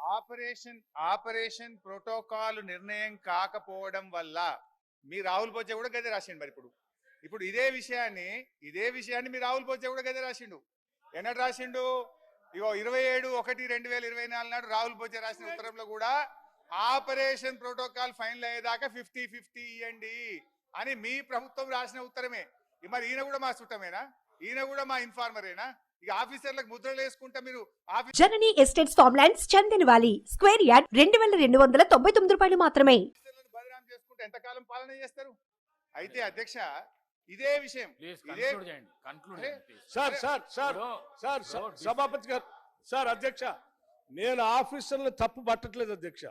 Operation operation protocol నిర్ణయం కాకపోవడం వల్ల మీ రాహుల్ బొజ్జ కూడా గదే రాసిండు మరి ఇప్పుడు. ఇప్పుడు ఇదే విషయాన్ని ఇదే విషయాన్ని మీ రాహుల్ బొజ్జ కూడా గదే రాసిండు. ఎన్నడు రాసిండు? ఇగో ఇరవై ఏడు ఒకటి రెండు వేల ఇరవై నాలుగు నాడు రాహుల్ బొజ్జ రాసిన ఉత్తరంలో కూడా ఆపరేషన్ ప్రోటోకాల్ ఫైనల్ అయ్యేదాకా ఫిఫ్టీ ఫిఫ్టీ ఇవ్వండి అని మీ ప్రభుత్వం రాసిన ఉత్తరమే. మరి ఈయన కూడా మా చుట్టమేనా ఈయన కూడా మా ఇన్ఫార్మరేనా? ఇక ఆఫీసర్లకు ముద్రలు వేసుకుంటా మీరు Janani estates farm lands Chandanvelly square yard రెండు వేల రెండు వందల తొంభై తొమ్మిది రూపాయలు మాత్రమే. బదనాం చేసుకుంటే ఎంతకాలం పాలన చేస్తారు? అయితే అధ్యక్ష ఇదే విషయం. ప్లీజ్ ఇదే కన్క్లూడ్ చేయండి. కన్క్లూడ్ అరే, చేయండి please. Sir sir sir sir సభాపతి గారు సార్ అధ్యక్ష నేను ఆఫీసర్లు తప్పు పట్టట్లేదు అధ్యక్ష.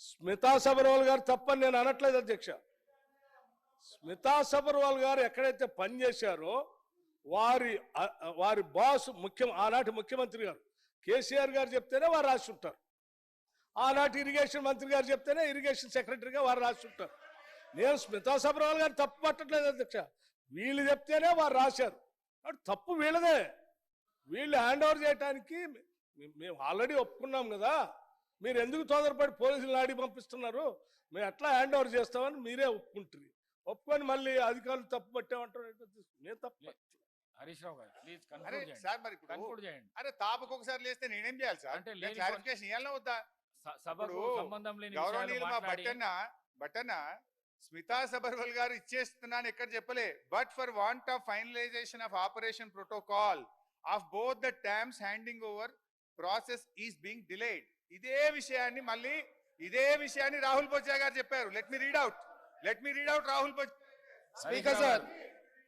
స్మితా సబర్వాల్ గారు తప్పని నేను అనట్లేదు అధ్యక్ష. స్మితా సబర్వాల్ గారు ఎక్కడైతే పనిచేశారో వారి వారి బాస్ ముఖ్యం ఆనాటి ముఖ్యమంత్రి గారు. కేసీఆర్ గారు చెప్తేనే వారు రాసి ఉంటారు. ఆనాటి ఇరిగేషన్ మంత్రి గారు చెప్తేనే ఇరిగేషన్ సెక్రటరీగా వారు రాసి ఉంటారు. నేను స్మితా సబర్వాల్ గారు తప్పు పట్టట్లేదు అధ్యక్ష. వీళ్ళు చెప్తేనే వారు రాశారు. తప్పు వీళ్ళదే. వీళ్ళు హ్యాండ్ ఓవర్ చేయడానికి మేము ఆల్రెడీ ఒప్పుకున్నాం కదా. మీరు ఎందుకు తొందరపడి పోలీసులు నాడి పంపిస్తున్నారు? మేము ఎట్లా హ్యాండ్ ఓవర్ చేస్తామని మీరే ఒప్పుకుంటారు ఒప్పుకొని మళ్ళీ అధికారులు తప్పు పట్టామంటారు నేను తప్పు హరీష్ రావు గారు ప్లీజ్ కన్క్లూడ్ చేయండి. సార్ మరి ఇప్పుడు కన్క్లూడ్ చేయండి. అరే తాపకు ఒకసారి లేస్తే నేనేం చేయాలి సార్? అంటే క్లారిఫికేషన్ ఇవ్వాలన్నా వద్దా? సభకు సంబంధం లేని గౌరవనీయులు మా బట్టన్న బట్టన్న స్మితా సబర్వల్ గారు ఇచ్చేస్తున్నాను ఎక్కడ చెప్పలే. But for want of finalisation of operation protocol of both the times handing over process is being delayed ఇదే విషయాన్ని మళ్ళీ ఇదే విషయాన్ని రాహుల్ బొజ్జా గారు చెప్పారు. Let me read out let me read out Rahul Bojja speaker sir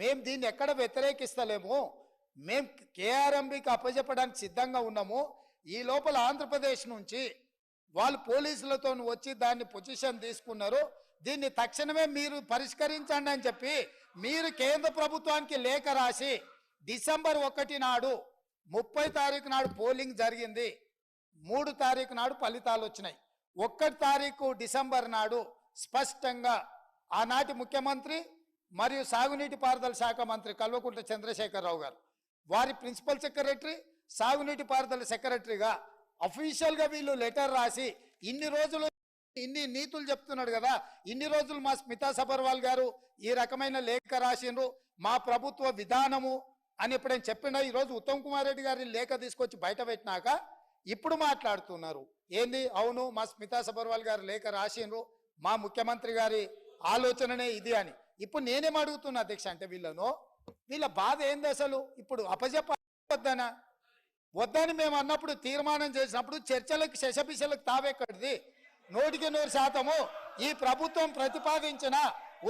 మేము దీన్ని ఎక్కడ వ్యతిరేకిస్తలేము. మేము కేఆర్ఎంబికి అప్పచెప్పడానికి సిద్ధంగా ఉన్నాము. ఈ లోపల ఆంధ్రప్రదేశ్ నుంచి వాళ్ళు పోలీసులతో వచ్చి దాన్ని పొజిషన్ తీసుకున్నారు. దీన్ని తక్షణమే మీరు పరిష్కరించండి అని చెప్పి మీరు కేంద్ర ప్రభుత్వానికి లేఖ రాసి డిసెంబర్ ఒకటి నాడు ముప్పై తారీఖు నాడు పోలింగ్ జరిగింది. మూడు తారీఖు నాడు ఫలితాలు వచ్చినాయి. ఒక్కటి తారీఖు డిసెంబర్ నాడు స్పష్టంగా ఆనాటి ముఖ్యమంత్రి మరియు సాగునీటి పారుదల శాఖ మంత్రి కల్వకుంట్ల చంద్రశేఖరరావు గారు. వారి ప్రిన్సిపల్ సెక్రటరీ సాగునీటి పారుదల సెక్రటరీగా అఫీషియల్గా వీళ్ళు లెటర్ రాసి ఇన్ని రోజులు ఇన్ని నీతులు చెప్తున్నాడు కదా ఇన్ని రోజులు మా స్మితా సబర్వాల్ గారు ఈ రకమైన లేఖ రాసిండ్రు మా ప్రభుత్వ విధానము అని ఎప్పుడైనా చెప్పినా ఈరోజు ఉత్తమ్ కుమార్ రెడ్డి గారి లేఖ తీసుకొచ్చి బయట పెట్టినాక ఇప్పుడు మాట్లాడుతున్నారు. ఏంది? అవును మా స్మితా సబర్వాల్ గారు లేఖ రాసిండ్రు మా ముఖ్యమంత్రి గారి ఆలోచననే ఇది అని. ఇప్పుడు నేనేం అడుగుతున్నా అధ్యక్ష అంటే వీళ్ళను? వీళ్ళ బాధ ఏంది అసలు? ఇప్పుడు అపజెప్ప వద్దనా వద్దని మేము అన్నప్పుడు తీర్మానం చేసినప్పుడు చర్చలకు శశపిశలకు తావెక్కడిది నూటికి నూరు శాతము. ఈ ప్రభుత్వం ప్రతిపాదించిన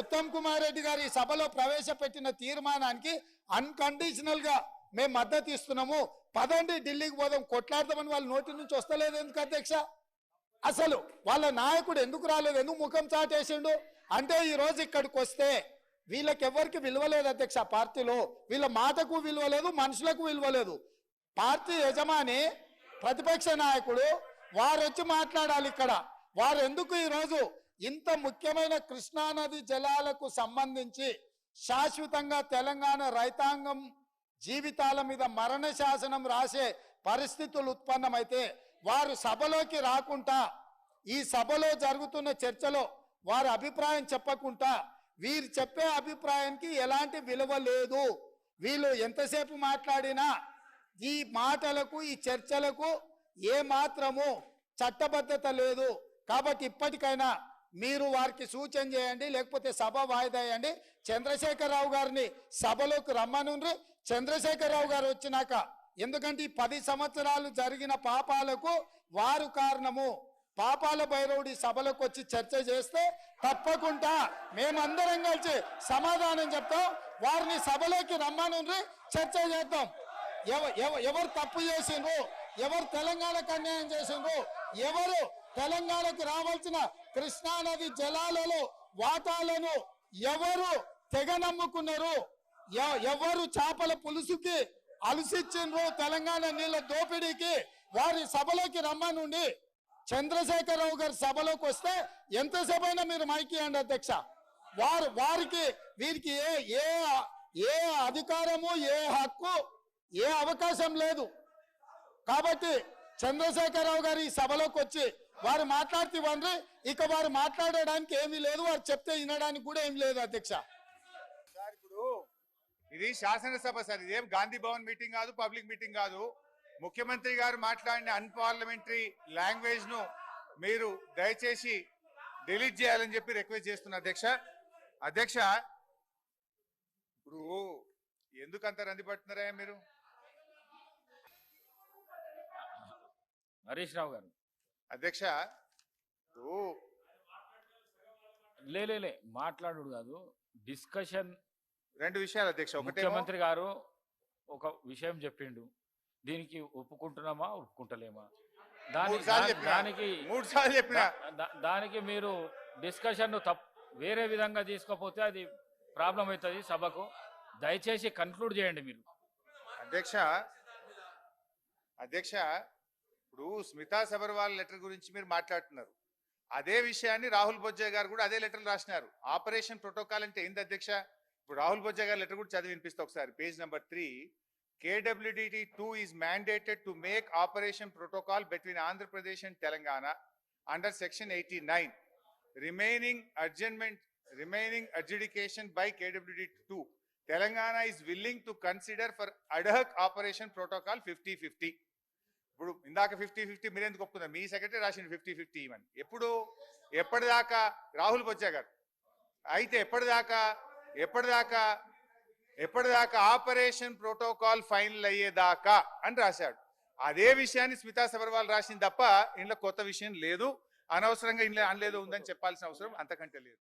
ఉత్తమ్ కుమార్ రెడ్డి గారి సభలో ప్రవేశపెట్టిన తీర్మానానికి అన్కండిషనల్గా మేము మద్దతు ఇస్తున్నాము. పదండి ఢిల్లీకి పోదాం కొట్లాడదామని వాళ్ళ నోటి నుంచి వస్తలేదు ఎందుకు అధ్యక్ష? అసలు వాళ్ళ నాయకుడు ఎందుకు రాలేదు? ఎందుకు ముఖం చాటేసిండు? అంటే ఈ రోజు ఇక్కడికి వస్తే వీళ్ళకి ఎవరికి విలువలేదు అధ్యక్ష పార్టీలో. వీళ్ళ మాటకు విలువలేదు మనుషులకు విలువలేదు. పార్టీ యజమాని ప్రతిపక్ష నాయకుడు వారు వచ్చి మాట్లాడాలి ఇక్కడ. వారు ఎందుకు ఈరోజు ఇంత ముఖ్యమైన కృష్ణానది జలాలకు సంబంధించి శాశ్వతంగా తెలంగాణ రైతాంగం జీవితాల మీద మరణ శాసనం రాసే పరిస్థితులు ఉత్పన్నమైతే వారు సభలోకి రాకుండా ఈ సభలో జరుగుతున్న చర్చలో వారి అభిప్రాయం చెప్పకుండా వీరు చెప్పే అభిప్రాయానికి ఎలాంటి విలువ లేదు. వీళ్ళు ఎంతసేపు మాట్లాడినా ఈ మాటలకు ఈ చర్చలకు ఏ మాత్రము చట్టబద్ధత లేదు. కాబట్టి ఇప్పటికైనా మీరు వారికి సూచన చేయండి లేకపోతే సభ వాయిదా వేయండి. చంద్రశేఖరరావు గారిని సభలోకి రమ్మనుండ్రి. చంద్రశేఖరరావు గారు వచ్చినాక ఎందుకంటే ఈ పది సంవత్సరాలు జరిగిన పాపాలకు వారు కారణము. పాపాల భైరవుడి సభలకు వచ్చి చర్చ చేస్తే తప్పకుండా మేమందరం కలిసి సమాధానం చెప్తాం. వారిని సభలోకి రమ్మనుండ్రి చర్చ చేద్దాం. ఎవ- ఎవ- ఎవరు తప్పు చేసిండ్రు? ఎవరు తెలంగాణకు అన్యాయం చేసిండ్రు? ఎవరు తెలంగాణకు రావాల్సిన కృష్ణానది జలాలలో వాటాలను ఎవరు తెగ నమ్ముకున్నారు ఎవరు చేపల పులుసుకి అలసిచ్చిండ్రు తెలంగాణ నీళ్ళ దోపిడీకి? వారి సభలోకి రమ్మనుండి. చంద్రశేఖరరావు గారి సభలోకి వస్తే ఎంతసేపు అయినా మీరు మైకి అండి అధ్యక్ష. వారు వారికి వీరికి ఏ ఏ ఏ అధికారము ఏ హక్కు ఏ అవకాశం లేదు. కాబట్టి చంద్రశేఖరరావు గారు ఈ సభలోకి వచ్చి వారు మాట్లాడితే ఇవ్వండి. ఇక వారు మాట్లాడడానికి ఏమీ లేదు. వారు చెప్తే వినడానికి కూడా ఏమి లేదు అధ్యక్ష. ఇప్పుడు ఇది శాసనసభ సార్. ఇదేం గాంధీ భవన్ మీటింగ్ కాదు పబ్లిక్ మీటింగ్ కాదు. ముఖ్యమంత్రి గారు మాట్లాడిన అన్పార్లమెంటరీ లాంగ్వేజ్ను మీరు దయచేసి డిలీట్ చేయాలని చెప్పి రిక్వెస్ట్ చేస్తున్నా అధ్యక్ష. అధ్యక్ష ఇప్పుడు ఎందుకు అంత రంది పడుతున్నారా మీరు? హరీష్ రావు గారు. అధ్యక్ష ఇప్పుడు లే లే, లే మాట్లాడు కాదు. డిస్కషన్ రెండు విషయాలు అధ్యక్ష. ముఖ్యమంత్రి గారు ఒక విషయం చెప్పిండు. దీనికి ఒప్పుకుంటున్నామా ఒప్పుకుంటలేమా? దానికి మూడు సార్లు చెప్పిన? దా- దా- దానికి మీరు డిస్కషన్ తప్ వేరే విధంగా తీసుకోపోతే అది ప్రాబ్లం అవుతుంది సభకు. దయచేసి కన్క్లూడ్ చేయండి మీరు. అధ్యక్ష అధ్యక్ష ఇప్పుడు స్మితా సబర్వాల్ లెటర్ గురించి మీరు మాట్లాడుతున్నారు. అదే విషయాన్ని రాహుల్ బొజ్జా గారు కూడా అదే లెటర్ రాసినారు. ఆపరేషన్ ప్రోటోకాల్ అంటే ఏంది అధ్యక్ష? ఇప్పుడు రాహుల్ బొజ్జా గారి లెటర్ కూడా చదివి వినిపిస్తా ఒకసారి. Page number three. KWDT two is mandated to make operation protocol between Andhra Pradesh and Telangana under section eighty nine remaining arrangement remaining adjudication by KWDT two Telangana is willing to consider for ad hoc operation protocol fifty fifty ఇప్పుడు ఇందాక fifty fifty మీరు ఎందుకు ఒప్పుకున్నారు? మీ secretary రాసిన fifty fifty ఇవ్వని. ఎప్పుడు? ఎప్పటిదాకా? రాహుల్ బొజ్జా గారు. అయితే ఎప్పటిదాకా? ఎప్పటిదాకా? ఎప్పటిదాకా ఆపరేషన్ ప్రోటోకాల్ ఫైనల్ అయ్యేదాకా అని రాశాడు. అదే విషయాన్ని స్మితా సబర్వాల్ రాసింది తప్ప ఇంట్లో కొత్త విషయం లేదు. అనవసరంగా ఇంట్లో అనలేదు ఉందని చెప్పాల్సిన అవసరం అంతకంటే లేదు.